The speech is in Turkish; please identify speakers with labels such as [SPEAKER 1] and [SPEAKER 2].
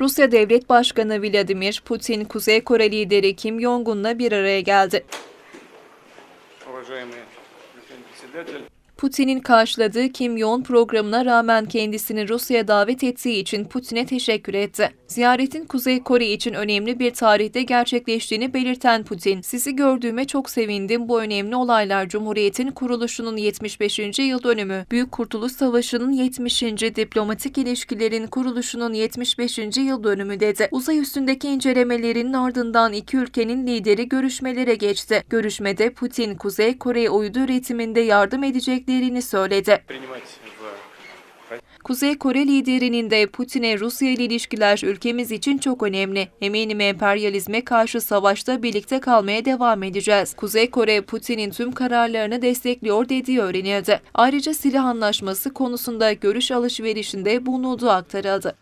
[SPEAKER 1] Rusya Devlet Başkanı Vladimir Putin, Kuzey Kore lideri Kim Jong-un'la bir araya geldi. Putin'in karşıladığı Kim Jong programına rağmen kendisini Rusya'ya davet ettiği için Putin'e teşekkür etti. Ziyaretin Kuzey Kore için önemli bir tarihte gerçekleştiğini belirten Putin, "Sizi gördüğüme çok sevindim. Bu önemli olaylar Cumhuriyet'in kuruluşunun 75. yıl dönümü, Büyük Kurtuluş Savaşı'nın 70. diplomatik ilişkilerin kuruluşunun 75. yıl dönümü." dedi. Uzay üstündeki incelemelerin ardından iki ülkenin lideri görüşmelere geçti. Görüşmede Putin, Kuzey Kore'ye uydu üretiminde yardım edecek
[SPEAKER 2] vereceklerini söyledi.
[SPEAKER 1] Kuzey Kore liderinin de Putin'e Rusya ile ilişkiler ülkemiz için çok önemli. Eminim emperyalizme karşı savaşta birlikte kalmaya devam edeceğiz. Kuzey Kore Putin'in tüm kararlarını destekliyor dediği öğrenildi. Ayrıca silah anlaşması konusunda görüş alışverişinde bulunduğu aktarıldı.